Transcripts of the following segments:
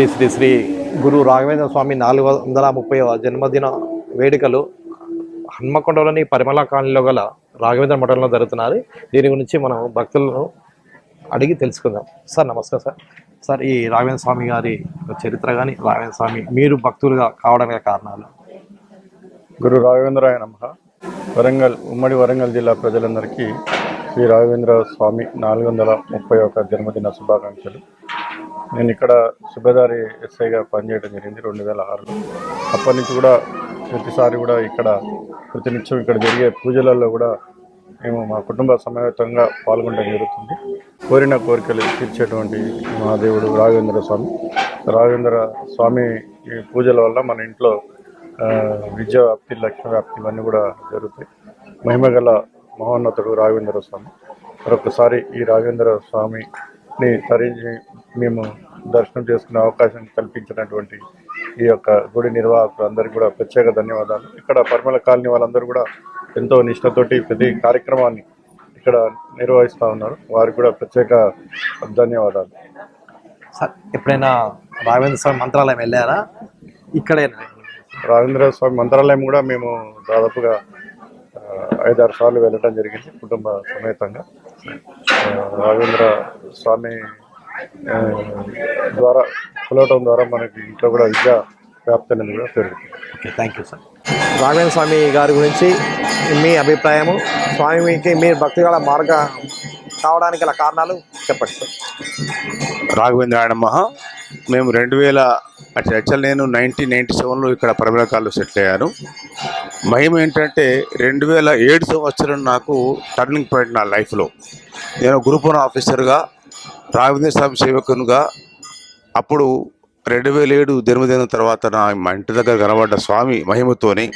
శ్రీ శ్రీ శ్రీ గురు రాఘవేంద్ర స్వామి నాలుగు వందల ముప్పై జన్మదిన వేడుకలు హన్మకొండలోని పరిమళ కాలనీలో గల రాఘవేంద్ర మఠంలో జరుగుతున్నది దీని గురించి మనం భక్తులను అడిగి తెలుసుకుందాం. సార్ నమస్కారం సార్. సార్ ఈ రాఘవేంద్ర స్వామి గారి చరిత్ర కానీ రాఘవేంద్ర స్వామి మీరు భక్తులుగా కావడానికి కారణాలు? గురు రాఘవేంద్రాయ నమ. వరంగల్ ఉమ్మడి వరంగల్ జిల్లా ప్రజలందరికీ శ్రీ రాఘవేంద్ర స్వామి నాలుగు వందల ముప్పై ఒక జన్మదిన శుభాకాంక్షలు. నేను ఇక్కడ సుబేదారి ఎస్ఐగా పనిచేయడం జరిగింది రెండు వేల ఆరులో. అప్పటి నుంచి కూడా ప్రతిసారి కూడా ఇక్కడ ప్రతినిత్యం ఇక్కడ జరిగే పూజలలో కూడా మేము మా కుటుంబ సమేతంగా పాల్గొనడం జరుగుతుంది. కోరిన కోరికలు తీర్చేటువంటి మా దేవుడు రాఘవేంద్ర స్వామి. రాఘవేంద్ర స్వామి ఈ పూజల వల్ల మన ఇంట్లో ఆ, విద్యా వ్యాప్తి లక్ష్మ వ్యాప్తి ఇవన్నీ కూడా జరుగుతాయి. మహిమగల మహోన్నతుడు రాఘవేంద్ర స్వామి. మరొకసారి ఈ రాఘవేంద్ర స్వామిని తరించి మేము దర్శనం చేసుకునే అవకాశం కల్పించినటువంటి ఈ యొక్క గుడి నిర్వాహకులు అందరికీ కూడా ప్రత్యేక ధన్యవాదాలు. ఇక్కడ పరిమళ కాలనీ వాళ్ళందరూ కూడా ఎంతో నిష్ఠతోటి ప్రతి కార్యక్రమాన్ని ఇక్కడ నిర్వహిస్తూ ఉన్నారు. వారికి కూడా ప్రత్యేక ధన్యవాదాలు. సార్ ఎప్పుడైనా రాఘవేంద్ర స్వామి మంత్రాలయం వెళ్ళారా? ఇక్కడేనా రాఘవేంద్ర స్వామి మంత్రాలయం కూడా మేము దాదాపుగా ఐదారు సార్లు వెళ్ళడం జరిగింది కుటుంబ సమేతంగా. రాఘవేంద్ర స్వామి ద్వారా కులవటం ద్వారా మనకి ఇంట్లో కూడా విద్యా వ్యాప్తి అనేది కూడా పెరుగుతుంది. Okay thank you sir Raghavendra Swami గారి గురించి మీ అభిప్రాయము స్వామికి మీరు భక్తిగల మార్గ కావడానికి గల కారణాలు చెప్పండి సార్ రాఘవేంద్ర మహా మేము రెండు వేల యాక్చువల్ నేను నైన్టీన్ నైంటీ సెవెన్లో ఇక్కడ పరిమళకాల్లో సెటిల్ అయ్యాను. మహిమ ఏంటంటే రెండు వేల ఏడు సంవత్సరం నాకు టర్నింగ్ పాయింట్ నా లైఫ్లో నేను గ్రూప్ వన్ ఆఫీసర్గా రాఘవేంద్ర స్వామి సేవకునిగా అప్పుడు రెండు వేల ఏడు జన్మదినం తర్వాత నా మా ఇంటి దగ్గర కనబడ్డ స్వామి మహిమతోని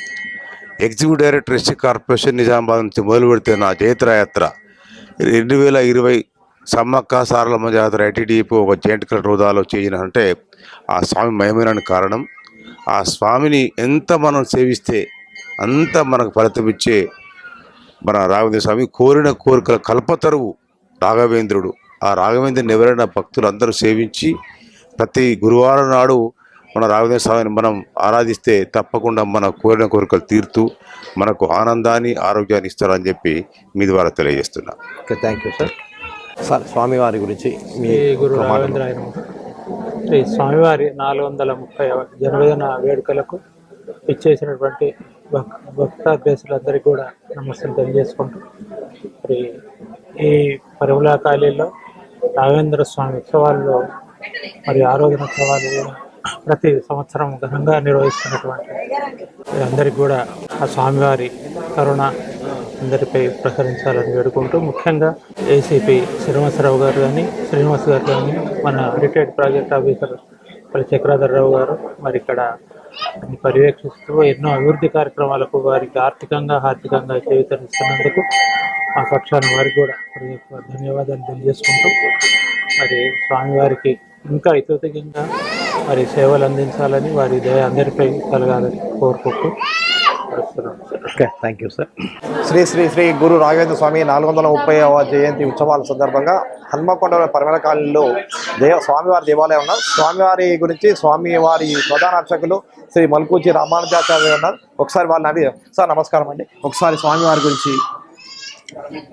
executive director SC corporation Nizamabad నుంచి మొదలు పెడితే నా జయత్రయాత్ర. రెండు వేల ఇరవై సమ్మక్క సారలమ్మ జాతర ఐటీడీపీ ఒక జాయింట్ కలెక్టర్ హోదాలో చేసిన అంటే ఆ స్వామి మహిమనానికి కారణం. ఆ స్వామిని ఎంత మనం సేవిస్తే అంత మనకు ఫలితం ఇచ్చే మన రాఘవేంద్ర స్వామి కోరిన కోరికల కల్పతరువు రాఘవేంద్రుడు. ఆ రాఘవేంద్రుని ఎవరైనా భక్తులు అందరూ సేవించి ప్రతి గురువారం నాడు మన రాఘవేంద్ర స్వామిని మనం ఆరాధిస్తే తప్పకుండా మన కోరిన కోరికలు తీరుతూ మనకు ఆనందాన్ని ఆరోగ్యాన్ని ఇస్తారని చెప్పి మీ ద్వారా తెలియజేస్తున్నా. Okay thank you sir sir స్వామివారి గురించి మీ గురు. శ్రీ స్వామివారి నాలుగు వందల ముప్పై జన్మదిన వేడుకలకు ఇచ్చేసినటువంటి భక్ భక్తాగ్రేసులందరికీ కూడా నమస్కారం తెలియజేసుకుంటూ మరి ఈ పరిమళ కాళీలో రాఘవేంద్ర స్వామి ఉత్సవాల్లో మరి ఆరోగ్య ఉత్సవాలు ప్రతి సంవత్సరం ఘనంగా నిర్వహిస్తున్నటువంటి అందరికి కూడా ఆ స్వామివారి కరుణ అందరిపై ప్రసరించాలని వేడుకుంటూ ముఖ్యంగా ఏసీపీ శ్రీనివాసరావు గారు కానీ శ్రీనివాస్ గారు కానీ మన రిటైర్డ్ ప్రాజెక్ట్ ఆఫీసర్ మరి చక్రాధరరావు గారు మరి ఇక్కడ పర్యవేక్షిస్తూ ఎన్నో అభివృద్ధి కార్యక్రమాలకు వారికి ఆర్థికంగా ఆర్థికంగా చేయుతనిస్తున్నందుకు మా పక్షాన వారికి కూడా ధన్యవాదాలు తెలియజేసుకుంటూ మరి స్వామివారికి ఇంకా ఇతోతికంగా మరి సేవలు అందించాలని వారి దయ అందరిపై కలగాలని కోరుకుంటూ okay thank you sir Shri Shri Shri Guru Raghavendra Swami నాలుగు వందల ముప్పై జయంతి ఉత్సవాల సందర్భంగా హన్మకొండ పరిమళ కాలనీలో దేవ స్వామివారి దేవాలయం ఉన్నారు. స్వామివారి గురించి స్వామివారి ప్రధాన అర్చకులు శ్రీ మల్కూచి రామానుజాచార్య ఉన్నారు. ఒకసారి వాళ్ళని అడిగి సార్ నమస్కారం అండి. ఒకసారి స్వామివారి గురించి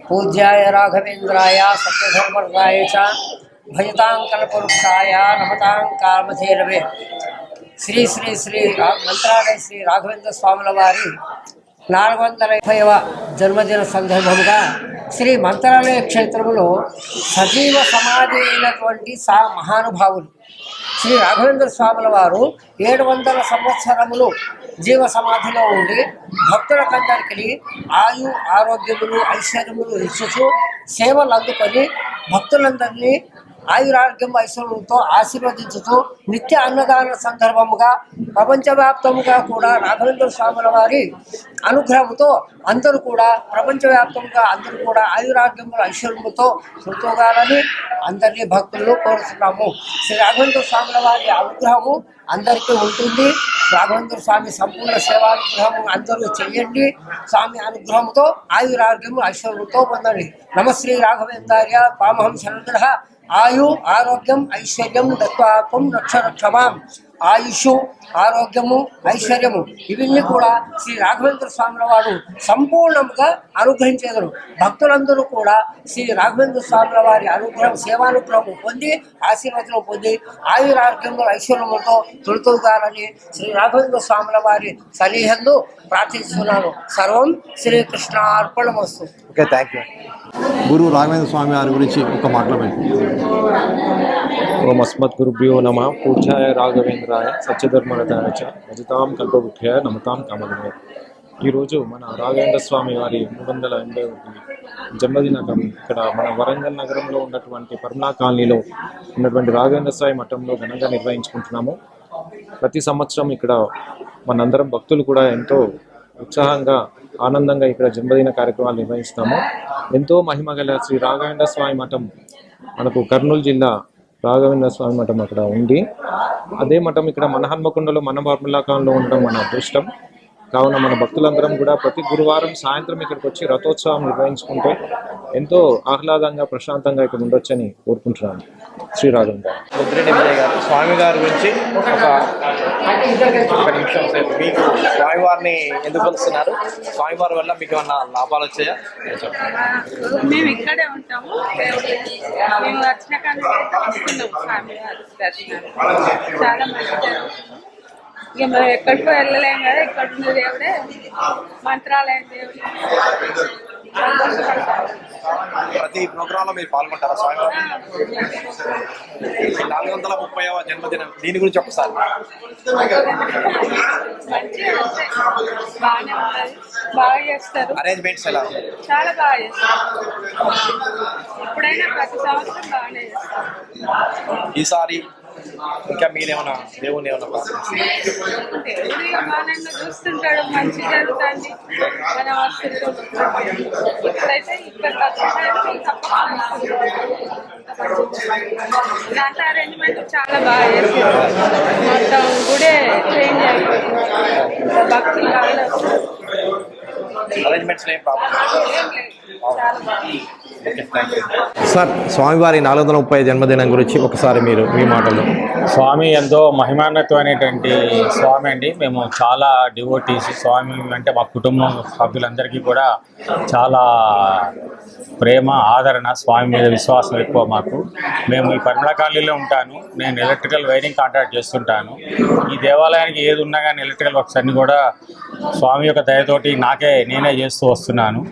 పూజ్యాయ రాఘవేంద్రాయ సత్యధర్మరాయ చ భజతాం కల్పవృక్షాయ నమతాం కామధేరవే శ్రీ శ్రీ శ్రీ రా- మంత్రాలయ శ్రీ రాఘవేంద్ర స్వాముల వారి నాలుగు వందల ముప్పైవ జన్మదిన సందర్భముగా శ్రీ మంత్రాలయ క్షేత్రములో సజీవ సమాధి అయినటువంటి సా మహానుభావులు శ్రీ రాఘవేంద్ర స్వాముల వారు ఏడు వందల సంవత్సరములు జీవ సమాధిలో ఉండి భక్తులకందరికీ ఆయు ఆరోగ్యములు ఐశ్వర్యములు ఇచ్చుతూ సేవలు అందుకొని భక్తులందరినీ ఆయురారోగ్యం ఐశ్వర్యంతో ఆశీర్వదించుతూ నిత్య అన్నదాన సందర్భముగా ప్రపంచవ్యాప్తముగా కూడా రాఘవేంద్ర స్వాముల వారి అనుగ్రహంతో అందరూ కూడా ప్రపంచవ్యాప్తంగా అందరూ కూడా ఆయురారోగ్యములు ఐశ్వర్యముతో శృతోగాలని అందరినీ భక్తులను కోరుతున్నాము శ్రీ రాఘవేంద్ర స్వాముల వారి అనుగ్రహము అందరికీ ఉంటుంది. రాఘవేంద్ర స్వామి సంపూర్ణ సేవానుగ్రహం అందరూ చేయండి. స్వామి అనుగ్రహంతో ఆయురారోగ్యము ఐశ్వర్యంతో పొందండి. నమశ్రీ రాఘవేంద్రార్య పామహం శరణుడ ఆయు ఆరోగ్యం ఐశ్వర్యం దత్వాకం రక్ష రక్షమాం. ఆయుష్ ఆరోగ్యము ఐశ్వర్యము ఇవన్నీ కూడా శ్రీ రాఘవేంద్ర స్వామి వారు సంపూర్ణంగా అనుగ్రహించేదరు. భక్తులందరూ కూడా శ్రీ రాఘవేంద్ర స్వామి వారి అనుగ్రహం సేవానుగ్రహం పొంది ఆశీర్వచనం పొంది ఆయురారోగ్యంలో ఐశ్వర్యములతో తొలుతుగారని శ్రీ రాఘవేంద్ర స్వాముల వారి సన్నిహందు ప్రార్థిస్తున్నాను. సర్వం శ్రీకృష్ణ అర్పణమస్తు ఓకే థ్యాంక్ యూ గురువు రాఘవేంద్ర స్వామి వారి గురించి ఒక మాట్లాడండి ఓం అస్మద్గురుభ్యో నమ పూజాయ రాఘవేంద్రాయ సత్యధర్మరథాయ చ భజతాం కల్పవృక్షాయ నమతాం కామధునాయ ఈరోజు మన రాఘవేంద్ర స్వామి వారి మూడు వందల ఎనభై ఒకటి జన్మదినకం ఇక్కడ మన వరంగల్ నగరంలో ఉన్నటువంటి పర్మనా కాలనీలో ఉన్నటువంటి రాఘవేంద్ర స్వామి మఠంలో ఘనంగా నిర్వహించుకుంటున్నాము. ప్రతి సంవత్సరం ఇక్కడ మనందరం భక్తులు కూడా ఎంతో ఉత్సాహంగా ఆనందంగా ఇక్కడ జన్మదిన కార్యక్రమాలు నిర్వహిస్తాము. ఎంతో మహిమ గల శ్రీ రాఘవేంద్ర స్వామి మఠం మనకు కర్నూలు జిల్లా రాఘవేంద్ర స్వామి మఠం అక్కడ ఉంది. అదే మఠం ఇక్కడ మన హన్మకొండలో మన బర్మలాకాలంలో ఉండడం మన అదృష్టం. కావున మన భక్తులందరం కూడా ప్రతి గురువారం సాయంత్రం ఇక్కడికి వచ్చి రథోత్సవం నిర్వహించుకుంటే ఎంతో ఆహ్లాదంగా ప్రశాంతంగా ఇక్కడ ఉండొచ్చని కోరుకుంటున్నాను. శ్రీ రాఘవేంద్ర ముద్రెడ్డి విజయ్ గారు స్వామి గారి గురించి ఒక నిమిషం సేపు. మీకు స్వామివారిని ఎందుకు కొలుస్తున్నారు? స్వామివారి వల్ల మీకు ఏమన్నా లాభాలు వచ్చాయా? చెప్పండి మేము ఇక్కడే ఉంటాము. మేము వచ్చిన కానీ చాలా మంచి ఇక మనం ఎక్కడికో వెళ్ళలేం కదా ఇక్కడ ఉన్న దేవుడే మంత్రాలయం దేవుడు. ప్రతి ప్రోగ్రామ్లో మీరు పాల్గొంటారా స్వామివారి? నాలుగు వందల ముప్పైవ జన్మదినం దీని గురించి ఒకసారి. బాగా చేస్తారు అరేంజ్మెంట్స్ ఎలా? చాలా బాగా చేస్తారు. ఎప్పుడైనా ప్రతి సంవత్సరం బాగానే చేస్తారు. ఈసారి ఇంకా మీరేమన్నా దేవుని బాణంగా చూస్తుంటాడు మంచి జరుగుతుంది మన ఇప్పుడైతే దాంట్లో అరేంజ్మెంట్ చాలా బాగా చేస్తారు మొత్తం గుడే చేంజ్ అయిపోయింది భక్తులు కావాలి అరేంజ్మెంట్స్ ఏం ప్రాబ్లం చాలా బాగుంది. సార్ స్వామివారి నాలుగు వందల ముప్పై జన్మదినం గురించి ఒకసారి మీరు మీ మాటలు. స్వామి ఎంతో మహిమాన్వితమైనటువంటి స్వామి అండి. మేము చాలా డివోటీస్ స్వామి అంటే మా కుటుంబం సభ్యులందరికీ కూడా చాలా ప్రేమ ఆదరణ స్వామి మీద విశ్వాసం ఎక్కువ మాకు. మేము ఈ పరిమళ కాలనీలో ఉంటాను. నేను ఎలక్ట్రికల్ వైరింగ్ కాంట్రాక్ట్ చేస్తుంటాను. ఈ దేవాలయానికి ఏది ఉన్నా కానీ ఎలక్ట్రికల్ వర్క్స్ అన్నీ కూడా స్వామి యొక్క దయతోటి నాకే నేనే చేస్తూ వస్తున్నాను.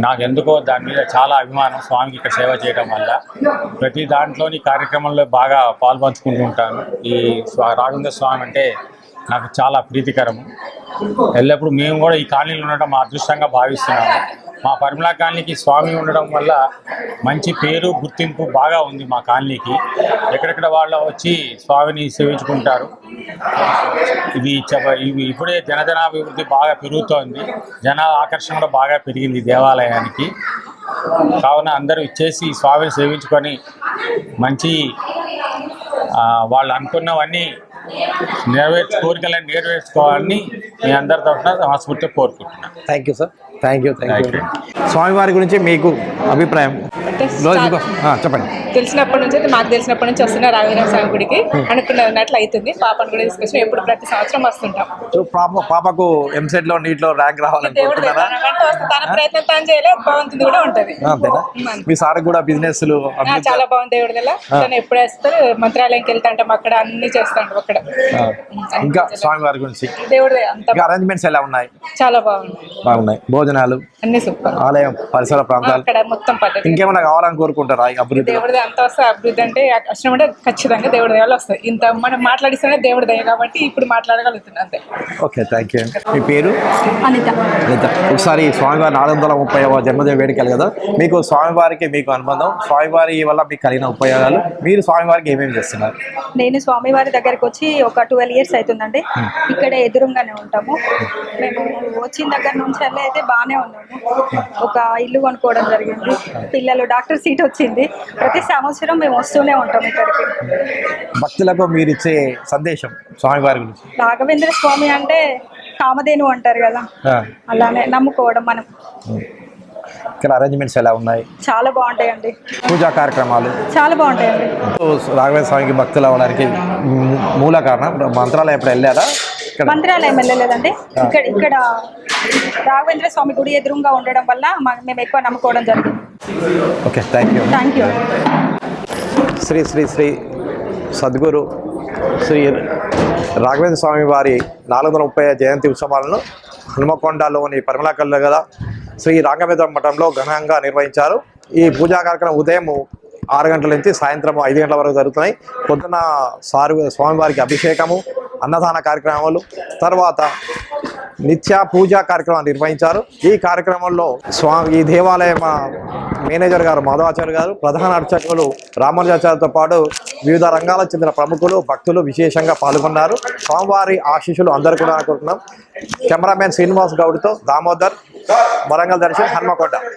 నాకు ఎందుకో దాని మీద చాలా అభిమానం స్వామికి ఇక్కడ సేవ చేయడం వల్ల. ప్రతి దాంట్లోని కార్యక్రమంలో బాగా పాల్పంచుకుంటూ ఉంటాను. ఈ స్వా- రాఘవేంద్ర స్వామి అంటే నాకు చాలా ప్రీతికరము. ఎల్లప్పుడూ మేము కూడా ఈ కాలనీలో ఉండడం మా అదృష్టంగా భావిస్తున్నాము. మా పరిమళ కాలనీకి స్వామి ఉండడం వల్ల మంచి పేరు గుర్తింపు బాగా ఉంది మా కాలనీకి. ఎక్కడెక్కడ వాళ్ళు వచ్చి స్వామిని సేవించుకుంటారు. ఇది చెప్ప- ఇవి ఇప్పుడే జనజనాభివృద్ధి బాగా పెరుగుతోంది. జన ఆకర్షణ కూడా బాగా పెరిగింది దేవాలయానికి. కావున అందరూ ఇచ్చేసి స్వామిని సేవించుకొని మంచి వాళ్ళు అనుకున్నవన్నీ నెరవేర్చు కోరికలను నెరవేర్చుకోవాలని మీ అందరి తరఫున మనస్ఫూర్తిగా కోరుకుంటున్నాను. Thank you sir thank you thank you Thank స్వామివారి గురించి మీకు అభిప్రాయం. చెప్పండి. తెలిసినప్పటి నుంచి అయితే మాకు తెలిసినప్పటి నుంచి వస్తున్న రాఘవేంద్ర స్వామి గుడికి అనుకున్నది ఉన్నట్లు అవుతుంది పాపను కూడా తీసుకొచ్చి ఎప్పుడు ప్రతి సంవత్సరం వస్తుంటాం. పాప పాపకు ఎంసెట్లో నీట్లో ర్యాంక్ రావాలని తన ప్రయత్నం తాను చేయలే భగవంతుడు కూడా ఉంటది. మీ సార్ కూడా బిజినెస్ చాలా బాగుంది దేవుడి తను ఎప్పుడు వేస్తారు మంత్రాలయంకి వెళ్తాంటాం అక్కడ అన్ని చేస్తాం అక్కడ. ఇంకా స్వామివారి గురించి దేవుడి అంత అరేంజ్మెంట్స్ ఎలా ఉన్నాయి? చాలా బాగుంది బాగున్నాయి. భోజనాలు ఆలయం పరిసర ప్రాంతాలు. అక్కడ మొత్తం ఇంకేమైనా కావాలని కోరుకుంటారా ఈ అభివృద్ధి? దేవుడి అంత వస్తే అభివృద్ధి అంటే వచ్చిన అంటే ఖచ్చితంగా దేవుడి దయ వల్ల వస్తుంది ఇంత మనం మాట్లాడిస్తేనే దేవుడి దయ కాబట్టి ఇప్పుడు మాట్లాడగలుగుతున్నాం అంతే. ఓకే థ్యాంక్ యూ మీ పేరు? అనిత. అనిత. ఒకసారి స్వామివారి నాలుగు వందల ముప్పై జన్మదిన వేడుకలు కదా? మీకు స్వామివారికి మీకు అనుబంధం. స్వామివారి వల్ల మీకు కలిగిన ఉపయోగాలు. మీరు స్వామివారికి ఏమేమి చేస్తున్నారు? నేను స్వామివారి దగ్గరికి వచ్చి ఒక ట్వెల్వ్ ఇయర్స్ అవుతుందండి. ఇక్కడ ఎదురుగానే ఉంటాము. మేము వచ్చిన దగ్గర నుంచి వెళ్ళి అయితే బాగానే ఉన్నాము. ఒక ఇల్లు కొనుక్కోవడం జరిగింది. పిల్లలు డాక్టర్ సీట్ వచ్చింది. ప్రతి సంవత్సరం మేము వస్తూనే ఉంటాం ఇక్కడికి. భక్తులకు మీరు ఇచ్చే సందేశం స్వామివారి గురించి. రాఘవేంద్ర స్వామి అంటే కామధేను అంటారు కదా. అలానే నమ్ముకోవడం మనం. ఇక్కడ అరేంజ్మెంట్స్ ఎలా ఉన్నాయి? చాలా బాగుంటాయండి. పూజా కార్యక్రమాలు. చాలా బాగుంటాయండి. రాఘవేంద్ర స్వామికి భక్తులు అవ్వడానికి మూల కారణం మంత్రాలయం ఎప్పుడు వెళ్ళారా? మంత్రాలయం వెళ్ళలేదండి. ఇక్కడ ఇక్కడ రాఘవేంద్ర స్వామి గుడి ఎదురుగా ఉండడం వల్ల మేము ఎక్కువ నమ్ముకోవడం జరిగింది. Okay thank you thank you Shri Shri Shri Sadguru Shri Raghavendra Swami వారి నాలుగు వందల ముప్పై జయంతి ఉత్సవాలను హనుమకొండలోని పరిమళకల్లో గల శ్రీ రాఘవేంద్ర మఠంలో ఘనంగా నిర్వహించారు. ఈ పూజా కార్యక్రమం ఉదయం ఆరు గంటల నుంచి సాయంత్రం ఐదు గంటల వరకు జరుగుతున్నాయి. పొద్దున సారు స్వామివారికి అభిషేకము అన్నదాన కార్యక్రమాలు తర్వాత నిత్య పూజా కార్యక్రమాలు నిర్వహించారు. ఈ కార్యక్రమంలో స్వామి ఈ దేవాలయం మేనేజర్ గారు మాధవాచార్య గారు ప్రధాన అర్చకులు రామానుజాచార్యతో పాటు వివిధ రంగాలకు చెందిన ప్రముఖులు భక్తులు విశేషంగా పాల్గొన్నారు. స్వామివారి ఆశీస్సులు అందరూ కూడా అనుకుంటున్నాం కెమెరామెన్ శ్రీనివాస్ గౌడ్తో దామోదర్ వరంగల్ దర్శన్ హన్మకొండ.